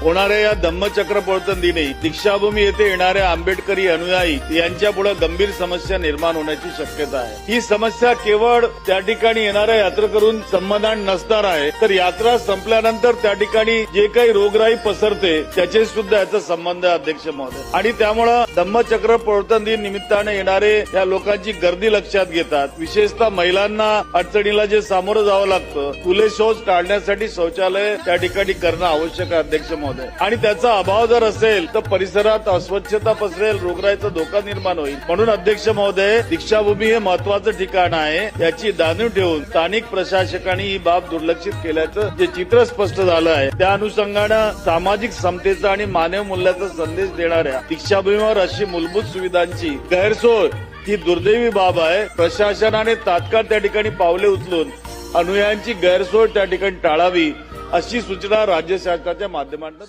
होणाऱ्या या धम्मचक्र प्रवर्तन दिनी दीक्षाभूमी येथे येणाऱ्या आंबेडकरी अनुयायी यांच्या पुढे गंभीर समस्या निर्माण होण्याची शक्यता आहे. ही समस्या केवळ त्या ठिकाणी येणाऱ्या यात्रेकरून संबंधान नसणार आहे तर यात्रा संपल्यानंतर त्या ठिकाणी जे काही रोगराई पसरते त्याचे सुद्धा याचा संबंध आहे अध्यक्ष महोदय. आणि त्यामुळं धम्मचक्र प्रवर्तन दिन निमित्ताने येणारे या लोकांची गर्दी लक्षात घेतात. विशेषतः महिलांना अडचणीला जे सामोरं जावं लागतं खुले शौच काढण्यासाठी शौचालय त्या ठिकाणी करणं आवश्यक आहे. अध्यक्ष महोदय. आणि त्याचा अभाव जर असेल तर परिसरात अस्वच्छता पसरेल रोगराईचा धोका निर्माण होईल. म्हणून अध्यक्ष महोदय दीक्षाभूमी हे महत्वाचं ठिकाण आहे. याची जाणीव ठेवून स्थानिक प्रशासकांनी ही बाब दुर्लक्षित केल्याचं जे चित्र स्पष्ट झालं आहे त्या अनुषंगानं सामाजिक समतेचा आणि मानव मूल्याचा संदेश देणाऱ्या दीक्षाभूमीवर अशी मूलभूत सुविधांची गैरसोय ही दुर्दैवी बाब आहे. प्रशासनाने तात्काळ त्या ठिकाणी पावले उचलून अनुयायांची गैरसोय त्या ठिकाणी टाळावी. अशी सूचना राज्य शासनाच्या माध्यमातून